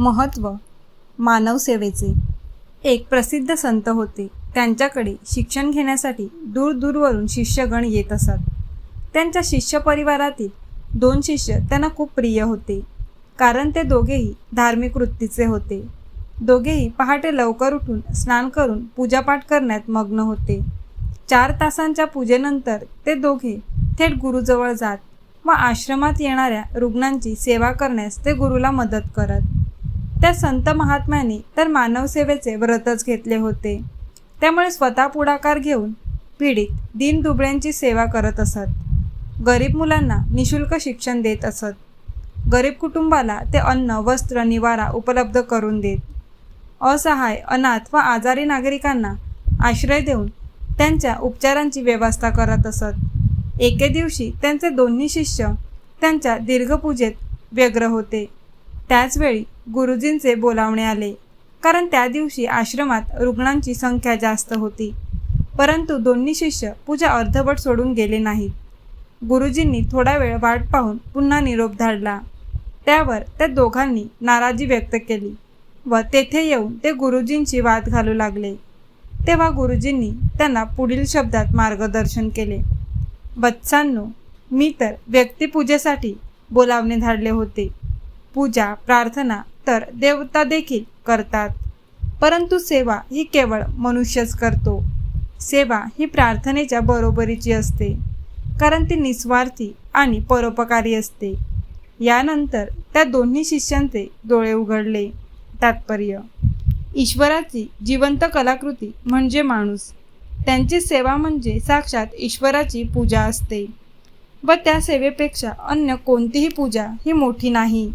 महत्त्व मानवसेवेचे. एक प्रसिद्ध संत होते. त्यांच्याकडे शिक्षण घेण्यासाठी दूरदूरवरून शिष्यगण येत असत. त्यांच्या शिष्य परिवारातील दोन शिष्य त्यांना खूप प्रिय होते. कारण ते दोघेही धार्मिक वृत्तीचे होते. दोघेही पहाटे लवकर उठून स्नान करून पूजापाठ करण्यात मग्न होते. चार तासांच्या पूजेनंतर ते दोघे थेट गुरुजवळ जात व आश्रमात येणाऱ्या रुग्णांची सेवा करण्यास ते गुरुला मदत करत. त्या संत महात्म्यांनी तर मानवसेवेचे व्रतच घेतले होते. त्यामुळे स्वतः पुढाकार घेऊन पीडित दीनदुबळ्यांची सेवा करत असत. गरीब मुलांना निशुल्क शिक्षण देत असत. गरीब कुटुंबाला ते अन्न वस्त्र निवारा उपलब्ध करून देत. असहाय अनाथ व आजारी नागरिकांना आश्रय देऊन त्यांच्या उपचारांची व्यवस्था करत असत. एके दिवशी त्यांचे दोन्ही शिष्य त्यांच्या दीर्घपूजेत व्यग्र होते. त्याचवेळी गुरुजींचे बोलावणे आले. कारण त्या दिवशी आश्रमात रुग्णांची संख्या जास्त होती. परंतु दोन्ही शिष्य पूजा अर्धवट सोडून गेले नाहीत. गुरुजींनी थोडा वेळ वाट पाहून पुन्हा निरोप धाडला. त्यावर त्या दोघांनी नाराजी व्यक्त केली व तेथे येऊन ते गुरुजींची वाद घालू लागले. तेव्हा गुरुजींनी त्यांना पुढील शब्दात मार्गदर्शन केले. बच्चांनो मी तर व्यक्तिपूजेसाठी बोलावणे धाडले होते. पूजा प्रार्थना तर देवता देखील करतात. परंतु सेवा ही केवळ मनुष्यच करतो. सेवा ही प्रार्थनेच्या बरोबरीची असते कारण ती निस्वार्थी आणि परोपकारी असते. यानंतर त्या दोन्ही शिष्यांचे डोळे उघडले. तात्पर्य ईश्वराची जिवंत कलाकृती म्हणजे माणूस. त्यांची सेवा म्हणजे साक्षात ईश्वराची पूजा असते व त्या सेवेपेक्षा अन्य कोणतीही पूजा ही मोठी नाही.